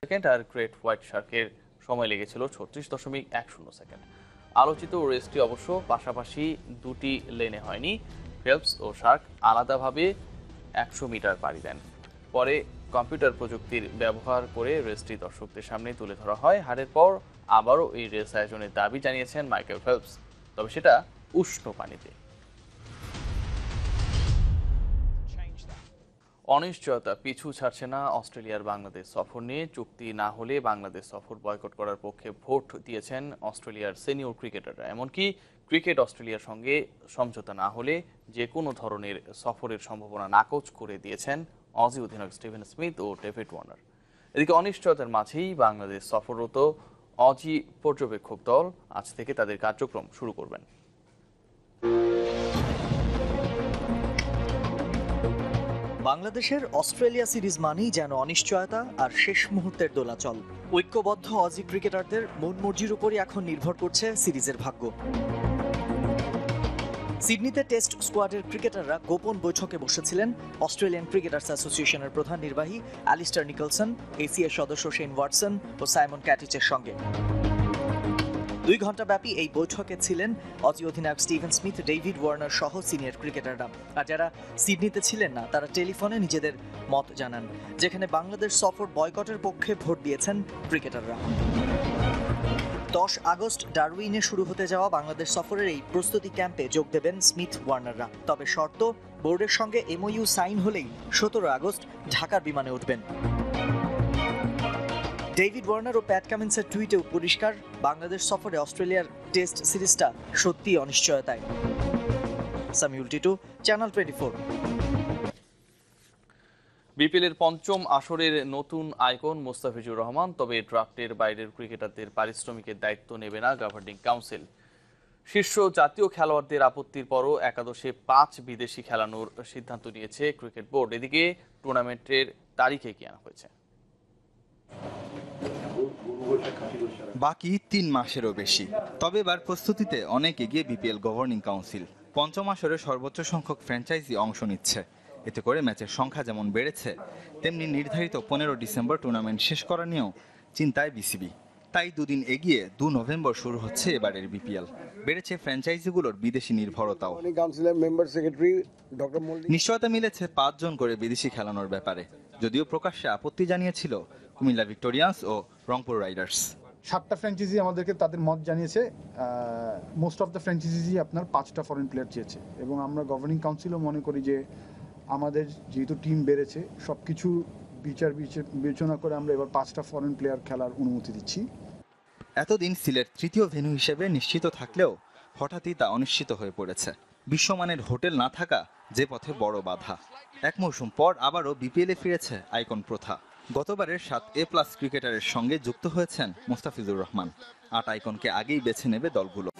Second আর great white শার্কের সময় লেগেছিল ছত্রিশ দশমিক এক শূন্য সেকেন্ড। আলোচিত রেসটি অবশ্য পাশাপাশি দুটি লেনে হয়নি। ফেলপস ও শার্ক আলাদাভাবে একশো মিটার পাড়ি দেন। পরে কম্পিউটার প্রযুক্তির ব্যবহার করে রেসটি দর্শকদের সামনে তুলে ধরা হয়। হারের পর আবারও এই রেস আয়োজনের দাবি জানিয়েছেন মাইকেল ফেলপস। তবে সেটা উষ্ণ পানিতে। অনিশ্চয়তা পিছু ছাড়ছে না অস্ট্রেলিয়ার বাংলাদেশ সফর নিয়ে। চুক্তি না হলে বাংলাদেশ সফর বয়কট করার পক্ষে ভোট দিয়েছেন অস্ট্রেলিয়ার সিনিয়র ক্রিকেটাররা। এমনকি ক্রিকেট অস্ট্রেলিয়ার সঙ্গে সমঝোতা না হলে যে কোনো ধরনের সফরের সম্ভাবনা নাকচ করে দিয়েছেন অজি অধিনায়ক স্টিভেন স্মিথ ও ডেভিড ওয়ার্নার। এদিকে অনিশ্চয়তার মাঝেই বাংলাদেশ সফররত অজি পর্যবেক্ষক দল আজ থেকে তাদের কার্যক্রম শুরু করবেন। বাংলাদেশের অস্ট্রেলিয়া সিরিজ মানেই যেন অনিশ্চয়তা আর শেষ মুহূর্তের দোলাচল। ঐক্যবদ্ধ অজি ক্রিকেটারদের মন মর্জির উপরই এখন নির্ভর করছে সিরিজের ভাগ্য। সিডনিতে টেস্ট স্কোয়াডের ক্রিকেটাররা গোপন বৈঠকে বসেছিলেন অস্ট্রেলিয়ান ক্রিকেটার্স অ্যাসোসিয়েশনের প্রধান নির্বাহী অ্যালিস্টার নিকলসন এসিএর সদস্য শেন ওয়াটসন ও সাইমন ক্যাটিচের সঙ্গে। দুই ঘণ্টা ব্যাপী এই বৈঠকে ছিলেন অজি অধিনায়ক স্টিভেন স্মিথ, ডেভিড ওয়ার্নার সহ সিনিয়র ক্রিকেটাররা। আর যারা সিডনিতে ছিলেন না, তারা টেলিফোনে নিজেদের মত জানান, যেখানে বাংলাদেশ সফর বয়কটের পক্ষে ভোট দিয়েছেন ক্রিকেটাররা। দশ আগস্ট ডারউইনে শুরু হতে যাওয়া বাংলাদেশ সফরের এই প্রস্তুতি ক্যাম্পে যোগ দেবেন স্মিথ ওয়ার্নাররা। তবে শর্ত, বোর্ডের সঙ্গে এমওইউ সাইন হলেই সতেরো আগস্ট ঢাকার বিমানে উঠবেন। ডেভিড ওয়ার্নার ও প্যাট কামিন্সের টুইটেও পরিষ্কার, বাংলাদেশ সফরে অস্ট্রেলিয়ার টেস্ট সিরিজটা সত্যি অনিশ্চয়তায়। Samiul Titu, channel twenty four. বিপিএলের পঞ্চম আসরের নতুন আইকন মোস্তাফিজুর রহমান, তবে ড্রাফটের বাইরের ক্রিকেটারদের পারিশ্রমিকের দায়িত্ব নেবে না গভর্নিং কাউন্সিল। শীর্ষ জাতীয় খেলোয়াড়দের আপত্তির পরও একাদশে পাঁচ বিদেশি খেলানোর সিদ্ধান্ত নিয়েছে ক্রিকেট বোর্ড। এদিকে টুর্নামেন্টের তারিখে কি আনা হয়েছে? বাকি তিন মাসেরও বেশি। তবে এবার প্রস্তুতিতে অনেক এগিয়ে বিপিএল গভর্নিং কাউন্সিল। পঞ্চম আসরে সর্বোচ্চ সংখ্যক ফ্র্যাঞ্চাইজি অংশ নিচ্ছে। এতে করে ম্যাচের সংখ্যা যেমন বেড়েছে তেমনি নির্ধারিত পনেরো ডিসেম্বর টুর্নামেন্ট শেষ করা নিয়েও চিন্তায় বিসিবি। তাই দুদিন এগিয়ে দু নভেম্বর শুরু হচ্ছে এবারের বিপিএল। বেড়েছে ফ্র্যাঞ্চাইজিগুলোর বিদেশি নির্ভরতাও। নিশ্চয়তা মিলেছে পাঁচজন করে বিদেশি খেলানোর ব্যাপারে। যদিও প্রকাশ্যে আপত্তি জানিয়েছিল কুমিল্লা ভিক্টোরিয়ান্স ও রংপুর রাইডার্স। সাতটা ফ্র্যাঞ্চাইজি আমাদেরকে তাদের মত জানিয়েছে। মোস্ট অফ দ্য ফ্র্যাঞ্চাইজি আপনার পাঁচটা ফরেন প্লেয়ার চেয়েছে। এবং আমরা গভর্নিং কাউন্সিলও মনে করি যে আমাদের যেহেতু টিম বেড়েছে সব কিছু বিচার বিবেচনা করে আমরা এবার পাঁচটা ফরেন প্লেয়ার খেলার অনুমতি দিচ্ছি। এতদিন সিলেট তৃতীয় ভেন্যু হিসেবে নিশ্চিত থাকলেও হঠাৎই তা অনিশ্চিত হয়ে পড়েছে। বিশ্বমানের হোটেল না থাকা যে পথে বড় বাধা। এক মৌসুম পর আবারও বিপিএলে ফিরেছে আইকন প্রথা। গতবারের সাত এ প্লাস ক্রিকেটারের সঙ্গে যুক্ত হয়েছেন মোস্তাফিজুর রহমান। আট আইকনকে আগেই বেছে নেবে দলগুলো।